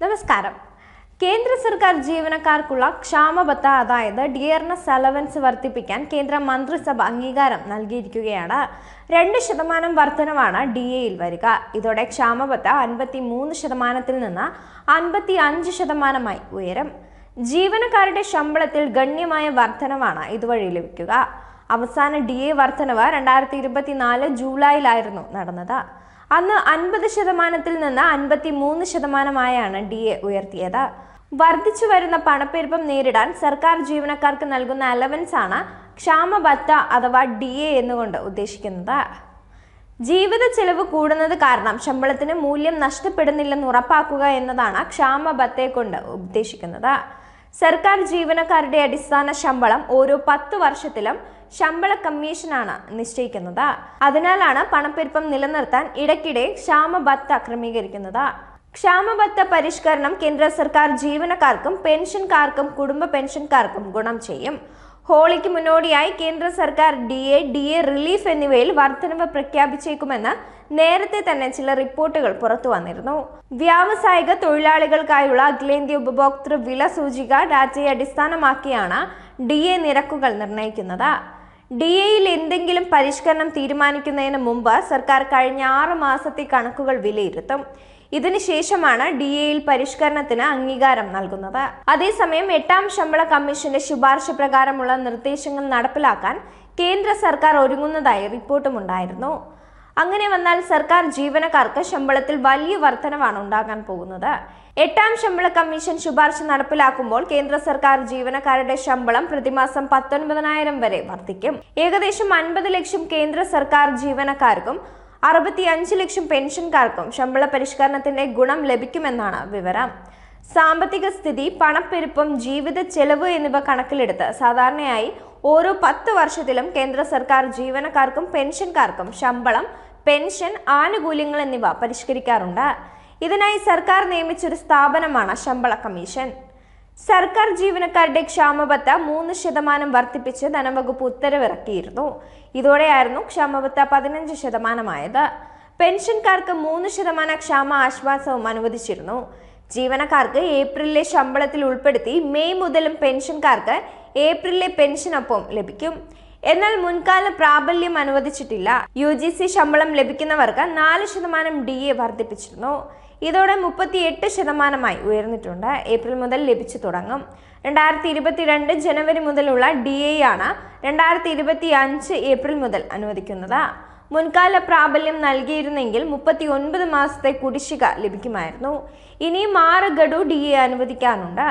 നമസ്കാരം. കേന്ദ്ര സർക്കാർ ജീവനക്കാർക്കുള്ള ക്ഷാമബത്ത അതായത് ഡിയർനസ് അലവൻസ് വർദ്ധിപ്പിക്കാൻ കേന്ദ്ര മന്ത്രിസഭ അംഗീകാരം നൽകിയിരിക്കുകയാണ്. രണ്ട് ശതമാനം വർധനവാണ് ഡി എയിൽ വരിക. ഇതോടെ ക്ഷാമബത്ത അൻപത്തി മൂന്ന് ശതമാനത്തിൽ നിന്ന് അൻപത്തി അഞ്ച് ശതമാനമായി ഉയരും. ജീവനക്കാരുടെ ശമ്പളത്തിൽ ഗണ്യമായ വർധനവാണ് ഇതുവഴി ലഭിക്കുക. അവസാന ഡി എ വർധനവ് രണ്ടായിരത്തി ഇരുപത്തിനാല് ജൂലൈയിലായിരുന്നു നടന്നത്. അന്ന് അൻപത് ശതമാനത്തിൽ നിന്ന് അൻപത്തി മൂന്ന് ശതമാനമായാണ് ഡി എ ഉയർത്തിയത്. വർദ്ധിച്ചു വരുന്ന പണപ്പെരുപ്പം നേരിടാൻ സർക്കാർ ജീവനക്കാർക്ക് നൽകുന്ന അലവൻസ് ആണ് ക്ഷാമബത്ത അഥവാ ഡി എ എന്നുകൊണ്ട് ഉദ്ദേശിക്കുന്നത്. ജീവിത ചെലവ് കൂടുന്നത് കാരണം ശമ്പളത്തിന് മൂല്യം നഷ്ടപ്പെടുന്നില്ലെന്ന് ഉറപ്പാക്കുക എന്നതാണ് ക്ഷാമബത്തെ കൊണ്ട് ഉദ്ദേശിക്കുന്നത്. സർക്കാർ ജീവനക്കാരുടെ അടിസ്ഥാന ശമ്പളം ഓരോ പത്ത് വർഷത്തിലും ശമ്പള കമ്മീഷനാണ് നിശ്ചയിക്കുന്നത്. അതിനാലാണ് പണപ്പെരുപ്പം നിലനിർത്താൻ ഇടയ്ക്കിടെ ക്ഷാമബത്ത ക്രമീകരിക്കുന്നത്. ക്ഷാമബത്ത പരിഷ്കരണം കേന്ദ്ര സർക്കാർ ജീവനക്കാർക്കും പെൻഷൻകാർക്കും കുടുംബ പെൻഷൻകാർക്കും ഗുണം ചെയ്യും. ഹോളിക്ക് മുന്നോടിയായി കേന്ദ്ര സർക്കാർ D A D A relief എന്നിവയിൽ വർധനവ് പ്രഖ്യാപിച്ചേക്കുമെന്ന് നേരത്തെ തന്നെ ചില റിപ്പോർട്ടുകൾ പുറത്തു വന്നിരുന്നു. വ്യാവസായിക തൊഴിലാളികൾക്കായുള്ള അഖിലേന്ത്യ ഉപഭോക്തൃ വില സൂചിക ഡാറ്റയെ അടിസ്ഥാനമാക്കിയാണ് ഡി എ നിരക്കുകൾ നിർണയിക്കുന്നത്. ഡി എയിൽ എന്തെങ്കിലും പരിഷ്കരണം തീരുമാനിക്കുന്നതിന് മുമ്പ് സർക്കാർ കഴിഞ്ഞ ആറ് മാസത്തെ കണക്കുകൾ വിലയിരുത്തും. ഇതിനുശേഷമാണ് ഡി എയിൽ പരിഷ്കരണത്തിന് അംഗീകാരം നൽകുന്നത്. അതേസമയം എട്ടാം ശമ്പള കമ്മീഷന്റെ ശുപാർശ പ്രകാരമുള്ള നിർദ്ദേശങ്ങൾ നടപ്പിലാക്കാൻ കേന്ദ്ര സർക്കാർ ഒരുങ്ങുന്നതായി റിപ്പോർട്ടുമുണ്ടായിരുന്നു. അങ്ങനെ വന്നാൽ സർക്കാർ ജീവനക്കാർക്ക് ശമ്പളത്തിൽ വലിയ വർധനവാണ് ഉണ്ടാകാൻ പോകുന്നത്. എട്ടാം ശമ്പള കമ്മീഷൻ ശുപാർശ നടപ്പിലാക്കുമ്പോൾ കേന്ദ്ര സർക്കാർ ജീവനക്കാരുടെ ശമ്പളം പ്രതിമാസം പത്തൊൻപതിനായിരം വരെ വർദ്ധിക്കും ഏകദേശം അൻപത് ലക്ഷം കേന്ദ്ര സർക്കാർ ജീവനക്കാർക്കും അറുപത്തി അഞ്ച് ലക്ഷം പെൻഷൻകാർക്കും ശമ്പള പരിഷ്കരണത്തിന്റെ ഗുണം ലഭിക്കുമെന്നാണ് വിവരം. സാമ്പത്തിക സ്ഥിതി പണപ്പെരുപ്പം ജീവിത ചെലവ് എന്നിവ കണക്കിലെടുത്ത് സാധാരണയായി ഓരോ പത്ത് വർഷത്തിലും കേന്ദ്ര സർക്കാർ ജീവനക്കാർക്കും പെൻഷൻകാർക്കും ശമ്പളം പെൻഷൻ ആനുകൂല്യങ്ങൾ എന്നിവ പരിഷ്കരിക്കാറുണ്ട്. ഇതിനായി സർക്കാർ നിയമിച്ചൊരു സ്ഥാപനമാണ് ശമ്പള കമ്മീഷൻ. സർക്കാർ ജീവനക്കാരുടെ ക്ഷാമബത്ത മൂന്ന് ശതമാനം വർദ്ധിപ്പിച്ച് ധനവകുപ്പ് ഉത്തരവിറക്കിയിരുന്നു. ഇതോടെയായിരുന്നു ക്ഷാമബത്ത പതിനഞ്ച് ശതമാനമായത്. പെൻഷൻകാർക്ക് മൂന്ന് ശതമാനം ക്ഷാമ ആശ്വാസവും അനുവദിച്ചിരുന്നു. ജീവനക്കാർക്ക് ഏപ്രിലിലെ ശമ്പളത്തിൽ ഉൾപ്പെടുത്തി മെയ് മുതലും പെൻഷൻകാർക്ക് ഏപ്രിലിലെ പെൻഷനൊപ്പം ലഭിക്കും. എന്നാൽ മുൻകാല പ്രാബല്യം അനുവദിച്ചിട്ടില്ല. യു ജി സി ശമ്പളം ലഭിക്കുന്നവർക്ക് നാല് ശതമാനം ഡി എ വർദ്ധിപ്പിച്ചിരുന്നു. ഇതോടെ മുപ്പത്തി എട്ട് ശതമാനമായി ഉയർന്നിട്ടുണ്ട്. ഏപ്രിൽ മുതൽ ലഭിച്ചു തുടങ്ങും. രണ്ടായിരത്തി ഇരുപത്തിരണ്ട് ജനുവരി മുതലുള്ള ഡി എ ആണ് രണ്ടായിരത്തി ഇരുപത്തി അഞ്ച് ഏപ്രിൽ മുതൽ അനുവദിക്കുന്നത്. മുൻകാല പ്രാബല്യം നൽകിയിരുന്നെങ്കിൽ മുപ്പത്തി ഒൻപത് മാസത്തെ കുടിശ്ശിക ലഭിക്കുമായിരുന്നു. ഇനിയും ആറ് ഗഡു ഡി എ അനുവദിക്കാനുണ്ട്.